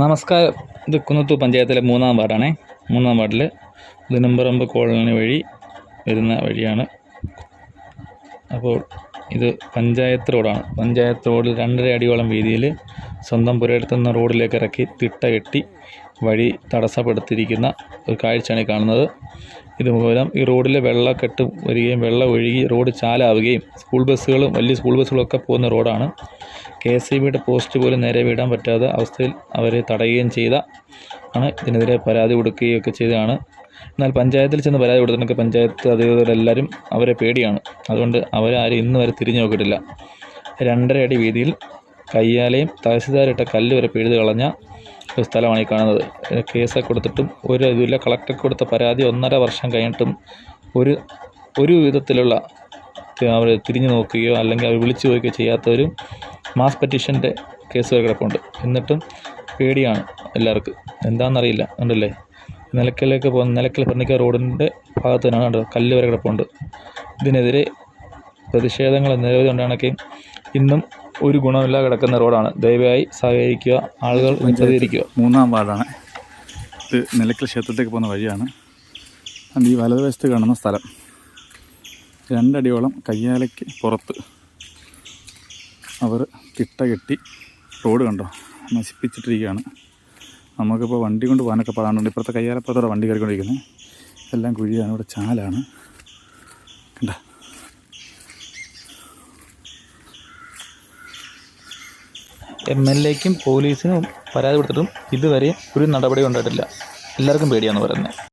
നമസ്കാരം. ഇത് കുന്നത്തു പഞ്ചായത്തിലെ മൂന്നാം വാർഡാണേ. മൂന്നാം വാർഡിൽ ദിനമ്പറമ്പ് കോളനി വഴി വരുന്ന വഴിയാണ്. അപ്പോൾ ഇത് പഞ്ചായത്ത് റോഡാണ്. പഞ്ചായത്ത് റോഡിൽ രണ്ടര അടിയോളം വീതിയിൽ സ്വന്തം പുരയിടത്തുനിന്ന് റോഡിലേക്ക് ഇറക്കി തിട്ട കെട്ടി വഴി തടസ്സപ്പെടുത്തിയിരിക്കുന്ന ഒരു കാഴ്ചയാണ് ഈ കാണുന്നത്. ഇതുമൂലം ഈ റോഡിൽ വെള്ളക്കെട്ട് വരികയും വെള്ളം ഒഴുകി റോഡ് ചാലാവുകയും സ്കൂൾ ബസ്സുകളും വലിയ സ്കൂൾ ബസ്സുകളൊക്കെ പോകുന്ന റോഡാണ്. കെ എസ് പോസ്റ്റ് പോലും നേരെ വിടാൻ പറ്റാത്ത അവസ്ഥയിൽ അവരെ തടയുകയും ചെയ്ത ആണ് ഇതിനെതിരെ പരാതി കൊടുക്കുകയും ഒക്കെ ചെയ്തതാണ്. എന്നാൽ പഞ്ചായത്തിൽ ചെന്ന് പരാതി കൊടുത്തിട്ടൊക്കെ പഞ്ചായത്ത് അധികൃതരെല്ലാവരും അവരെ പേടിയാണ്. അതുകൊണ്ട് അവരാരും ഇന്ന് വരെ തിരിഞ്ഞു നോക്കിയിട്ടില്ല. രണ്ടര അടി വീതിയിൽ കയ്യാലയും തഹസിൽദാരിട്ട കല്ല് വരെ പിഴുത് കളഞ്ഞ സ്ഥലമാണ് ഈ കാണുന്നത്. കേസ് കൊടുത്തിട്ടും ഒരു ഇതുമില്ല. കളക്ടർക്ക് കൊടുത്ത പരാതി ഒന്നര വർഷം കഴിഞ്ഞിട്ടും ഒരു ഒരു വിധത്തിലുള്ള അവർ തിരിഞ്ഞു നോക്കുകയോ അല്ലെങ്കിൽ അവർ വിളിച്ചു പോവുകയോ ചെയ്യാത്തവരും മാസ് പെറ്റീഷന്റെ കേസ് വരെ കിടപ്പുണ്ട്. എന്നിട്ടും പേടിയാണ് എല്ലാവർക്കും. എന്താണെന്നറിയില്ല. ഉണ്ടല്ലേ നിലയ്ക്കലേക്ക് പോകുന്ന നിലയ്ക്കൽ പെർണിക്ക റോഡിന്റെ ഭാഗത്ത് തന്നെയാണ് കല്ല് വരെ കിടപ്പുണ്ട്. ഇതിനെതിരെ പ്രതിഷേധങ്ങൾ നിരവധി ഉണ്ടാണെങ്കിൽ ഇന്നും ഒരു ഗുണമില്ലാതെ കിടക്കുന്ന റോഡാണ്. ദയവായി സഹകരിക്കുക. ആളുകൾ പ്രതികരിക്കുക മൂന്നാം വാർഡാണ്. ഇത് നിലയ്ക്കൽ ക്ഷേത്രത്തേക്ക് പോകുന്ന വഴിയാണ്. അത് ഈ വലതുവശത്ത് കാണുന്ന സ്ഥലം. രണ്ടടിയോളം കയ്യാലയ്ക്ക് പുറത്ത് അവർ കിട്ട കെട്ടി റോഡ് കണ്ടോ? നശിപ്പിച്ചിട്ടിരിക്കുകയാണ്. നമുക്കിപ്പോൾ വണ്ടി കൊണ്ട് പോകാനൊക്കെ പാടാനുണ്ട് ഇപ്പുറത്തെ കയ്യാലപ്പുറത്തോടെ വണ്ടി കയറിക്കൊണ്ടിരിക്കുന്നത്. എല്ലാം കുഴിയാണ്. ഇവിടെ ചാലാണ്. കണ്ട? എം എൽ എക്കും പോലീസിനും പരാതി കൊടുത്തിട്ടും ഇതുവരെ ഒരു നടപടി ഉണ്ടായിട്ടില്ല. എല്ലാവർക്കും പേടിയാണെന്ന് പറയുന്നത്.